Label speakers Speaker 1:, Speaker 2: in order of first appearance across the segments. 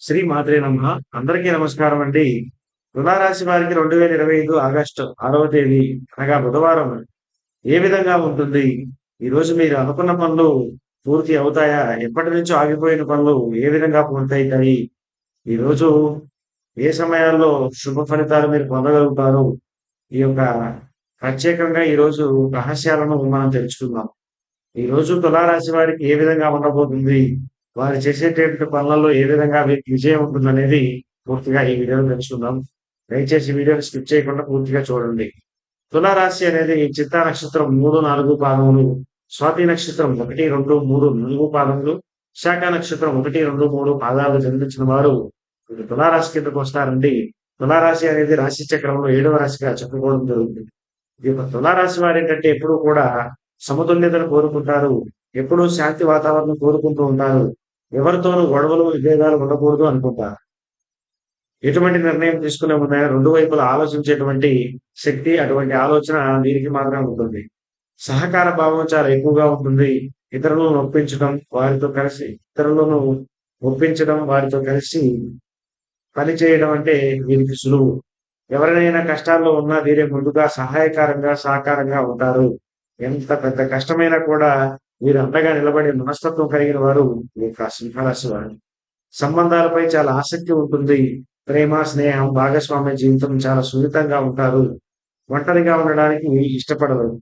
Speaker 1: శ్రీ మాత్రే నమ్మ అందరికీ నమస్కారం అండి. తులారాశి వారికి రెండు వేల ఇరవై ఐదు ఆగస్టు ఆరవ తేదీ అనగా బుధవారం ఏ విధంగా ఉంటుంది? ఈ రోజు మీరు అనుకున్న పనులు పూర్తి అవుతాయా? ఎప్పటి నుంచో ఆగిపోయిన పనులు ఏ విధంగా పూర్తవుతాయి ఈ రోజు ఏ సమయాల్లో శుభ ఫలితాలు మీరు పొందగలుగుతారు? ఈ యొక్క ప్రత్యేకంగా ఈ రోజు రహస్యాలను మనం తెలుసుకుందాం. ఈ రోజు తులారాశి వారికి ఏ విధంగా ఉండబోతుంది? వారు చేసేటటువంటి పనులలో ఏ విధంగా వీరికి విజయం ఉంటుందనేది పూర్తిగా ఈ వీడియోలో తెలుసుకుందాం. దయచేసి వీడియోని స్కిప్ చేయకుండా పూర్తిగా చూడండి. తులారాశి అనేది చిత్తా నక్షత్రం మూడు నాలుగు పాదములు స్వాతి నక్షత్రం ఒకటి రెండు మూడు నాలుగు పాదములు శాఖ నక్షత్రం ఒకటి రెండు మూడు పాదాలు జన్మించిన వారు వీరు తులారాశి కిందకు వస్తారండి. తులారాశి అనేది రాశి చక్రంలో ఏడవ రాశిగా చెప్పుకోవడం జరుగుతుంది. ఈ యొక్క తులారాశి వారు ఏంటంటే ఎప్పుడూ కూడా సమతుల్యతను కోరుకుంటారు. ఎప్పుడూ శాంతి వాతావరణం కోరుకుంటూ ఉంటారు. ఎవరితోనూ గొడవలు విభేదాలు ఉండకూడదు అనుకుంటారు. ఎటువంటి నిర్ణయం తీసుకునే ముందు రెండు వైపులా ఆలోచించేటువంటి శక్తి అటువంటి ఆలోచన దీనికి మాత్రమే ఉంటుంది. సహకార భావం చాలా ఎక్కువగా ఉంటుంది. ఇతరులను ఒప్పించడం వారితో కలిసి ఇతరులను ఒప్పించడం వారితో కలిసి పని చేయడం అంటే వీరికి సులువు. ఎవరినైనా కష్టాల్లో ఉన్నా వీరే ముందుగా సహాయకారంగా సహకారంగా ఉంటారు. ఎంత పెద్ద కష్టమైనా కూడా వీరు అంతగా నిలబడే మనస్తత్వం కలిగిన వారు ఈ యొక్క సింహరాశి వారు. సంబంధాలపై చాలా ఆసక్తి ఉంటుంది. ప్రేమ స్నేహం భాగస్వామ్య జీవితం చాలా సున్నితంగా ఉంటారు. ఒంటరిగా ఉండడానికి ఇష్టపడరు.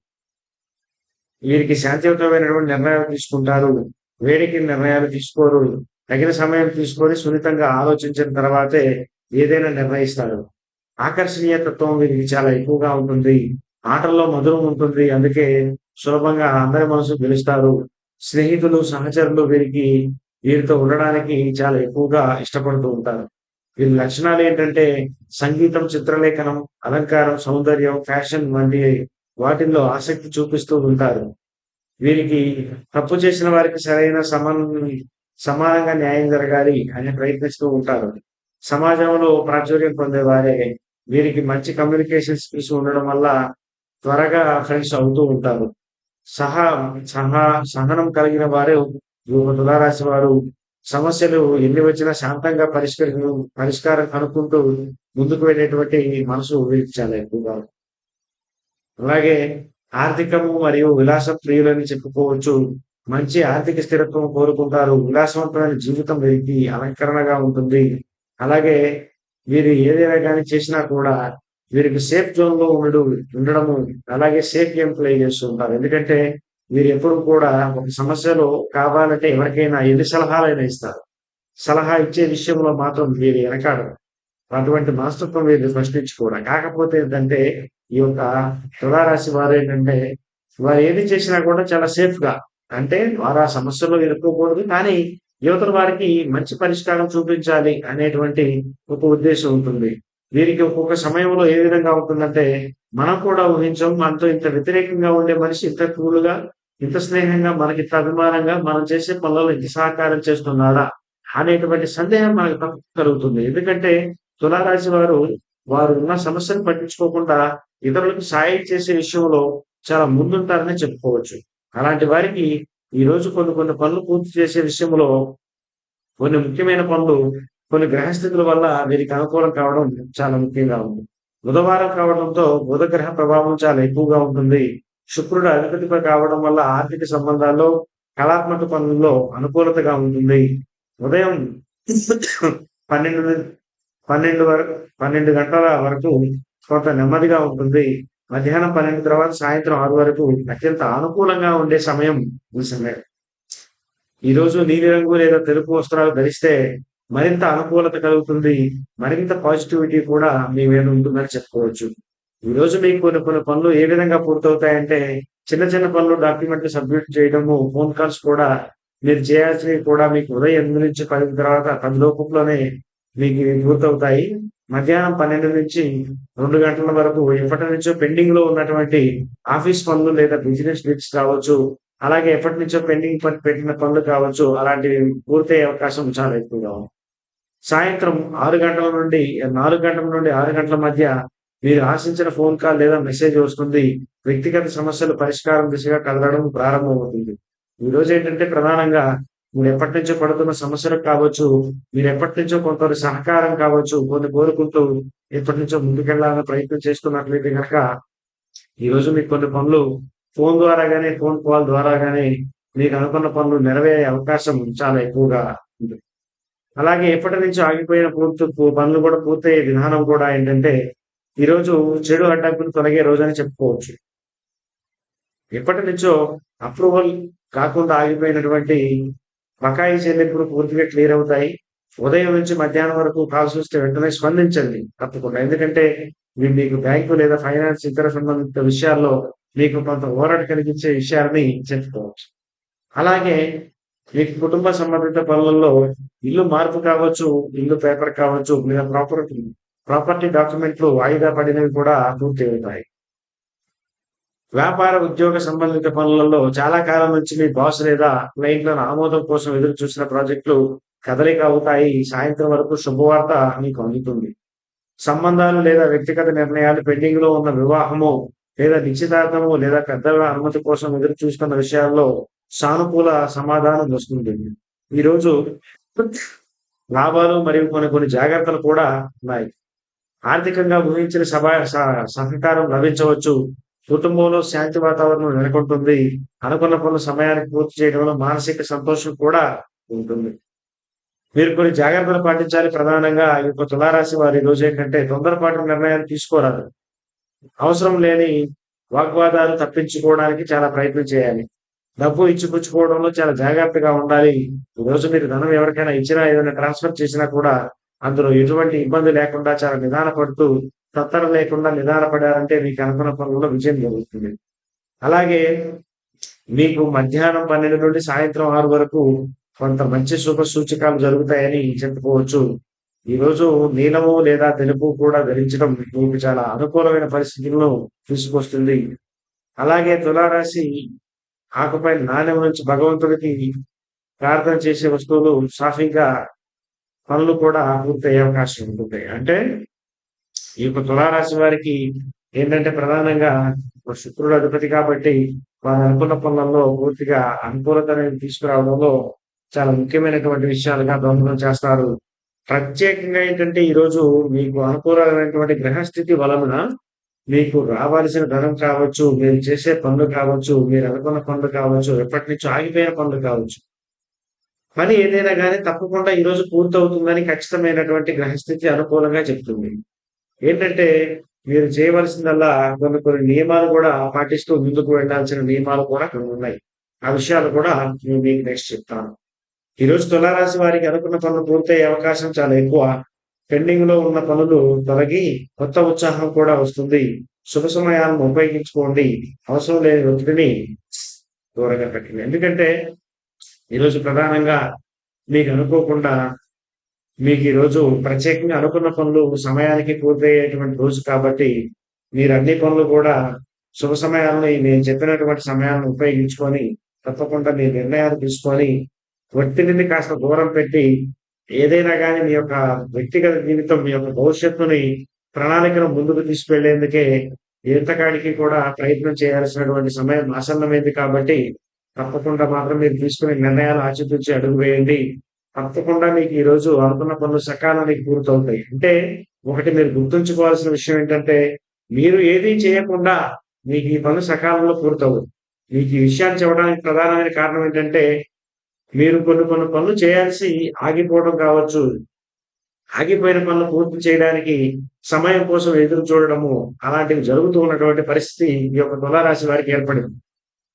Speaker 1: వీరికి శాంతియుతమైనటువంటి నిర్ణయాలు తీసుకుంటారు. వేడికి నిర్ణయాలు తీసుకోరు. తగిన సమయం తీసుకొని సున్నితంగా ఆలోచించిన తర్వాతే ఏదైనా నిర్ణయిస్తారు. ఆకర్షణీయ తత్వం వీరికి చాలా ఎక్కువగా ఉంటుంది. ఆటల్లో మధురం ఉంటుంది. అందుకే సులభంగా అందరి మనసు గెలుస్తారు. స్నేహితులు సహచరులు వీరికి వీరితో ఉండడానికి చాలా ఎక్కువగా ఇష్టపడుతూ ఉంటారు. వీరి లక్షణాలు ఏంటంటే సంగీతం చిత్రలేఖనం అలంకారం సౌందర్యం ఫ్యాషన్ వంటి వాటిల్లో ఆసక్తి చూపిస్తూ ఉంటారు. వీరికి తప్పు చేసిన వారికి సరైన సమాన సమానంగా న్యాయం జరగాలి అని ప్రయత్నిస్తూ ఉంటారు. సమాజంలో ప్రాచుర్యం పొందేవారే వీరికి మంచి కమ్యూనికేషన్ స్కిల్స్ ఉండడం వల్ల త్వరగా ఫ్రెండ్స్ అవుతూ ఉంటారు. సహా సహా సహనం కలిగిన వారే తులారాశి వారు. సమస్యలు ఎన్ని వచ్చినా శాంతంగా పరిష్కరి పరిష్కారం కనుక్కుంటూ ముందుకు వెళ్ళేటువంటి మనసు చాలా ఎక్కువగా. అలాగే ఆర్థికము మరియు విలాస ప్రియులని చెప్పుకోవచ్చు. మంచి ఆర్థిక స్థిరత్వం కోరుకుంటారు. విలాసవంతమైన జీవితం వీరికి అలంకరణగా ఉంటుంది. అలాగే వీరు ఏదైనా కానీ చేసినా కూడా వీరికి సేఫ్ జోన్లో ఉండడు ఉండడము అలాగే సేఫ్ గేమ్ ప్లే చేస్తూ ఉంటారు. ఎందుకంటే వీరు ఎప్పుడు కూడా ఒక సమస్యలో కావాలంటే ఎవరికైనా ఎన్ని సలహాలైనా ఇస్తారు. సలహా ఇచ్చే విషయంలో మాత్రం వీరు వెనకాడరు. అటువంటి మనస్తత్వం వీరిని ప్రశ్నించుకోవడం కాకపోతే ఏంటంటే ఈ యొక్క తులారాశి వారు ఏంటంటే వారు ఏది చేసినా కూడా చాలా సేఫ్గా అంటే వారు ఆ సమస్యలో ఇరుక్కోకూడదు కానీ యువతల వారికి మంచి పరిష్కారం చూపించాలి అనేటువంటి ఒక ఉద్దేశం ఉంటుంది. వీరికి ఒక్కొక్క సమయంలో ఏ విధంగా ఉంటుందంటే మనం కూడా ఊహించాం మనతో ఇంత వ్యతిరేకంగా ఉండే మనిషి ఇంత కూలుగా ఇంత స్నేహంగా మనకి ఇంత అభిమానంగా మనం చేసే పనులలో ఇంత సహకారం చేస్తున్నాడా అనేటువంటి సందేహం మనకు తప్ప కలుగుతుంది. ఎందుకంటే తులారాశి వారు వారు ఉన్న సమస్యను పట్టించుకోకుండా ఇతరులకు సాయం చేసే విషయంలో చాలా ముందుంటారని చెప్పుకోవచ్చు. అలాంటి వారికి ఈ రోజు కొన్ని కొన్ని పనులు పూర్తి చేసే విషయంలో కొన్ని ముఖ్యమైన పనులు కొన్ని గ్రహస్థితుల వల్ల వీరికి అనుకూలం కావడం చాలా ముఖ్యంగా ఉంది. బుధవారం కావడంతో బుధ గ్రహ ప్రభావం చాలా ఎక్కువగా ఉంటుంది. శుక్రుడు అధిపతిపై కావడం వల్ల ఆర్థిక సంబంధాల్లో కళాత్మక పనుల్లో అనుకూలతగా ఉంటుంది. ఉదయం పన్నెండు పన్నెండు వరకు పన్నెండు గంటల వరకు కొంత నెమ్మదిగా ఉంటుంది. మధ్యాహ్నం పన్నెండు తర్వాత సాయంత్రం ఆరు వరకు అత్యంత అనుకూలంగా ఉండే సమయం ఈ సమయం. ఈ రోజు నీలిరంగు లేదా తెలుపు వస్త్రాలు ధరిస్తే మరింత అనుకూలత కలుగుతుంది మరింత పాజిటివిటీ కూడా మీ మీద ఉంటుందని చెప్పుకోవచ్చు. ఈ రోజు మీకు కొన్ని కొన్ని పనులు ఏ విధంగా పూర్తవుతాయంటే చిన్న చిన్న పనులు డాక్యుమెంట్లు సబ్మిట్ చేయడము ఫోన్ కాల్స్ కూడా మీరు చేయాల్సినవి కూడా మీకు ఉదయం ఎనిమిది నుంచి పది తర్వాత పది లోపంలోనే మీకు పూర్తవుతాయి. మధ్యాహ్నం పన్నెండు నుంచి రెండు గంటల వరకు ఎప్పటి నుంచో పెండింగ్లో ఉన్నటువంటి ఆఫీస్ పనులు లేదా బిజినెస్ లీడ్స్ కావచ్చు అలాగే ఎప్పటి నుంచో పెండింగ్ పెట్టిన పనులు కావచ్చు అలాంటివి పూర్తయ్యే అవకాశం చాలా ఎక్కువగా ఉంది. సాయంత్రం ఆరు గంటల నుండి నాలుగు గంటల నుండి ఆరు గంటల మధ్య మీరు ఆశించిన ఫోన్ కాల్ లేదా మెసేజ్ వస్తుంది. వ్యక్తిగత సమస్యలు పరిష్కారం దిశగా కదలడం ప్రారంభమవుతుంది. ఈ రోజు ఏంటంటే ప్రధానంగా మీరు ఎప్పటి నుంచో పడుతున్న సమస్యలకు కావచ్చు మీరు ఎప్పటి నుంచో కొంత సహకారం కావచ్చు కొన్ని కోరుకుంటూ ఎప్పటి నుంచో ముందుకెళ్ళాలని ప్రయత్నం చేస్తున్నట్లయితే కనుక ఈ రోజు మీకు కొన్ని పనులు ఫోన్ ద్వారా గానీ ఫోన్ కాల్ ద్వారా గానీ మీకు అనుకున్న పనులు నెరవేరే అవకాశం చాలా ఎక్కువగా ఉంది అలాగే ఎప్పటి నుంచో ఆగిపోయిన పూర్తి పనులు కూడా పూర్తయ్యే విధానం కూడా ఏంటంటే ఈ రోజు చెడు అడ్డంకులు తొలగే రోజు అని చెప్పుకోవచ్చు. ఎప్పటి నుంచో అప్రూవల్ కాకుండా ఆగిపోయినటువంటి బకాయి చెల్లింపులు పూర్తిగా క్లియర్ అవుతాయి. ఉదయం నుంచి మధ్యాహ్నం వరకు కాల్స్ వస్తే వెంటనే స్పందించండి తప్పకుండా. ఎందుకంటే మీకు బ్యాంకు లేదా ఫైనాన్స్ ఇతర సంబంధిత విషయాల్లో మీకు కొంత ఓరట కలిగించే విషయాన్ని చెప్పుకోవచ్చు. అలాగే మీకు కుటుంబ సంబంధిత పనులలో ఇల్లు మార్పు కావచ్చు ఇల్లు పేపర్ కావచ్చు లేదా ప్రాపర్టీ ప్రాపర్టీ డాక్యుమెంట్లు వాయిదా పడినవి కూడా పూర్తి అవుతాయి. వ్యాపార ఉద్యోగ సంబంధిత పనులలో చాలా కాలం నుంచి మీ బాస్ లేదా క్లయింట్లను ఆమోదం కోసం ఎదురు చూసిన ప్రాజెక్టులు కదలిక అవుతాయి. సాయంత్రం వరకు శుభవార్త మీకు అందుతుంది. సంబంధాలు లేదా వ్యక్తిగత నిర్ణయాలు పెండింగ్లో ఉన్న వివాహము లేదా నిశ్చితార్థము లేదా పెద్దల అనుమతి కోసం ఎదురు చూస్తున్న విషయాల్లో సానుకూల సమాధానం వస్తుంది ఈరోజు లాభాలు మరియు కొన్ని కొన్ని జాగ్రత్తలు కూడా ఉన్నాయి. ఆర్థికంగా ఊహించిన సభ సహకారం లభించవచ్చు. కుటుంబంలో శాంతి వాతావరణం నెలకొంటుంది. అనుకున్న పనులు సమయానికి పూర్తి చేయడంలో మానసిక సంతోషం కూడా ఉంటుంది. మీరు కొన్ని జాగ్రత్తలు పాటించాలి. ప్రధానంగా ఈ యొక్క తులారాశి వారి రోజు ఏంటంటే తొందరపాటు నిర్ణయాలు తీసుకోరాదు. అవసరం లేని వాగ్వాదాలు తప్పించుకోవడానికి చాలా ప్రయత్నం చేయాలి. డబ్బు ఇచ్చిపుచ్చుకోవడంలో చాలా జాగ్రత్తగా ఉండాలి. ఈ రోజు మీరు ధనం ఎవరికైనా ఇచ్చినా ఏదైనా ట్రాన్స్ఫర్ చేసినా కూడా అందులో ఎటువంటి ఇబ్బంది లేకుండా చాలా నిదాన పడుతూ తత్తర లేకుండా నిదానపడారంటే మీకు అనుకున్న పనుల్లో విజయం జరుగుతుంది. అలాగే మీకు మధ్యాహ్నం పన్నెండు నుండి సాయంత్రం ఆరు వరకు కొంత మంచి శుభ సూచకాలు జరుగుతాయని చెప్పుకోవచ్చు. ఈరోజు నీలము లేదా తెలుపు కూడా ధరించడం మీకు చాలా అనుకూలమైన పరిస్థితులను తీసుకొస్తుంది. అలాగే తులారాశి ఆకుపై నాణ్యం నుంచి భగవంతుడికి ప్రార్థన చేసే వస్తువులు సాఫీగా పనులు కూడా పూర్తయ్యే అవకాశం ఉంటుంది. అంటే ఈ యొక్క తులారాశి వారికి ఏంటంటే ప్రధానంగా శుక్రుడు అధిపతి కాబట్టి వారు అనుకున్న పనులలో పూర్తిగా అనుకూలత తీసుకురావడంలో చాలా ముఖ్యమైనటువంటి విషయాలుగా దోహదం చేస్తారు. ప్రత్యేకంగా ఏంటంటే ఈరోజు మీకు అనుకూలమైనటువంటి గ్రహస్థితి వలన మీకు రావాల్సిన ధనం కావచ్చు మీరు చేసే పనులు కావచ్చు మీరు అనుకున్న పనులు కావచ్చు ఎప్పటి నుంచో ఆగిపోయిన పనులు కావచ్చు. పని ఏదైనా కానీ తప్పకుండా ఈరోజు పూర్తవుతుందని ఖచ్చితమైనటువంటి గ్రహస్థితి అనుకూలంగా చెప్తుంది. ఏంటంటే మీరు చేయవలసిందల్లా కొన్ని కొన్ని నియమాలు కూడా పాటిస్తూ ముందుకు వెళ్ళాల్సిన నియమాలు కూడా కొన్ని ఉన్నాయి. ఆ విషయాలు కూడా నేను మీకు నెక్స్ట్ చెప్తాను. ఈరోజు తులారాశి వారికి అనుకున్న పనులు పూర్తయ్యే అవకాశం చాలా ఎక్కువ. పెండింగ్లో ఉన్న పనులు తొలగి కొత్త ఉత్సాహం కూడా వస్తుంది. శుభ సమయాలను ఉపయోగించుకోండి. అవసరం లేని ఒత్తిడిని దూరంగా పెట్టండి. ఎందుకంటే ఈరోజు ప్రధానంగా మీకు అనుకోకుండా మీకు ఈరోజు ప్రత్యేకంగా అనుకున్న పనులు సమయానికి పూర్తయ్యేటువంటి రోజు కాబట్టి మీరు అన్ని పనులు కూడా శుభ సమయాలని నేను చెప్పినటువంటి సమయాలను ఉపయోగించుకొని తప్పకుండా మీ నిర్ణయాలు తీసుకొని ఒత్తిడిని కాస్త దూరం పెట్టి ఏదైనా కానీ మీ యొక్క వ్యక్తిగత జీవితం మీ యొక్క భవిష్యత్తుని ప్రణాళికను ముందుకు తీసుకువెళ్ళేందుకే ఎంతకాడికి కూడా ప్రయత్నం చేయాల్సినటువంటి సమయం ఆసన్నమైంది కాబట్టి తప్పకుండా మాత్రం మీరు తీసుకునే నిర్ణయాలు ఆచితూచి అడుగు వేయండి. తప్పకుండా మీకు ఈ రోజు అనుకున్న పనులు సకాలానికి పూర్తవుతాయి. అంటే ఒకటి మీరు గుర్తుంచుకోవాల్సిన విషయం ఏంటంటే మీరు ఏది చేయకుండా మీకు ఈ పనులు సకాలంలో పూర్తవు. మీకు ఈ విషయాన్ని చెప్పడానికి ప్రధానమైన కారణం ఏంటంటే మీరు కొన్ని కొన్ని పనులు చేయాల్సి ఆగిపోవడం కావచ్చు. ఆగిపోయిన పనులు పూర్తి చేయడానికి సమయం కోసం ఎదురు చూడడము అలాంటివి జరుగుతూ ఉన్నటువంటి పరిస్థితి ఈ యొక్క తులారాశి వారికి ఏర్పడింది.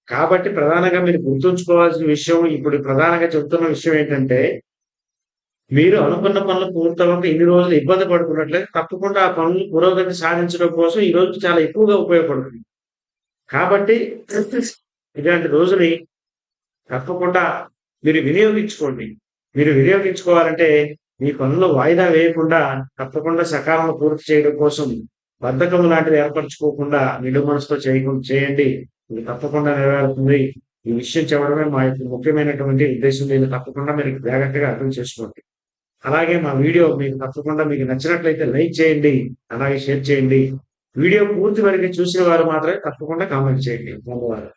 Speaker 1: కాబట్టి ప్రధానంగా మీరు గుర్తుంచుకోవాల్సిన విషయం ఇప్పుడు ప్రధానంగా చెప్తున్న విషయం ఏంటంటే మీరు అనుకున్న పనులు పూర్తవక ఇన్ని రోజులు ఇబ్బంది పడుతున్నట్లయితే తప్పకుండా ఆ పనులు పురోగతి సాధించడం కోసం ఈ రోజు చాలా ఎక్కువగా ఉపయోగపడుతుంది. కాబట్టి ఇలాంటి రోజుని తప్పకుండా మీరు వినియోగించుకోండి. మీరు వినియోగించుకోవాలంటే మీ పనులు వాయిదా వేయకుండా తప్పకుండా సకాలంలో పూర్తి చేయడం కోసం బద్ధకం లాంటిది ఏర్పరచుకోకుండా నిండు మనసుతో చేయకుండా చేయండి. ఇది తప్పకుండా నెరవేరుతుంది. ఈ విషయం చెప్పడమే మా యొక్క ముఖ్యమైనటువంటి ఉద్దేశం. దీన్ని తప్పకుండా మీరు జాగ్రత్తగా అర్థం చేసుకోండి. అలాగే మా వీడియో మీకు తప్పకుండా మీకు నచ్చినట్లయితే లైక్ చేయండి. అలాగే షేర్ చేయండి. వీడియో పూర్తి వరకు చూసిన వారు మాత్రమే తప్పకుండా కామెంట్ చేయండి. ధన్యవాదాలు.